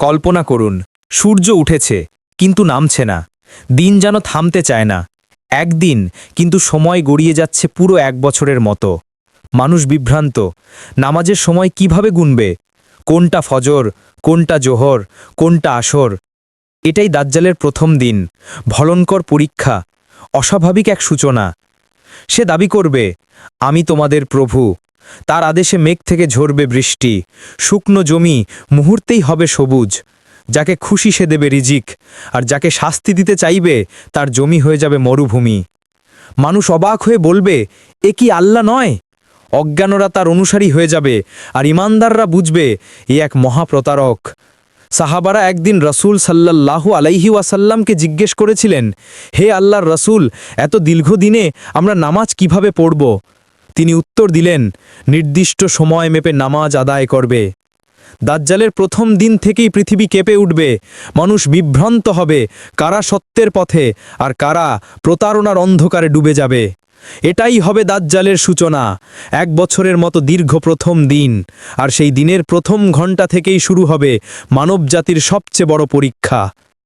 কল্পনা করুন, সূর্য উঠেছে, কিন্তু নামছে না। দিন যেন থামতে চায় না। একদিন, কিন্তু সময় গড়িয়ে যাচ্ছে পুরো এক বছরের মতো। মানুষ বিভ্রান্ত, নামাজের সময় কীভাবে গুনবে? কোনটা ফজর, কোনটা জোহর, কোনটা আসর? এটাই দাজ্জালের প্রথম দিন, ভলঙ্কর পরীক্ষা, অস্বাভাবিক এক সূচনা। সে দাবি করবে, আমি তোমাদের প্রভু। তার আদেশে মেঘ থেকে ঝরবে বৃষ্টি। শুকনো জমি মুহূর্তেই হবে সবুজ। যাকে খুশি সে দেবে রিজিক, আর যাকে শাস্তি দিতে চাইবে, তার জমি হয়ে যাবে মরুভূমি। মানুষ অবাক হয়ে বলবে, এ কি আল্লাহ নয়? অজ্ঞানরা তার অনুসারী হয়ে যাবে, আর ইমানদাররা বুঝবে, এ এক মহাপ্রতারক। সাহাবারা একদিন রসুল সাল্লাল্লাহু আলাইহি ওয়াসাল্লামকে জিজ্ঞেস করেছিলেন, হে আল্লাহর রসুল, এত দীর্ঘদিনে আমরা নামাজ কীভাবে পড়ব? তিনি উত্তর দিলেন, নির্দিষ্ট সময় মেপে নামাজ আদায় করবে। দাজ্জালের প্রথম দিন থেকেই পৃথিবী কেঁপে উঠবে, মানুষ বিভ্রান্ত হবে, কারা সত্যের পথে আর কারা প্রতারণার অন্ধকারে ডুবে যাবে। এটাই হবে দাজ্জালের সূচনা। এক বছরের মতো দীর্ঘ প্রথম দিন, আর সেই দিনের প্রথম ঘণ্টা থেকেই শুরু হবে মানবজাতির সবচেয়ে বড় পরীক্ষা।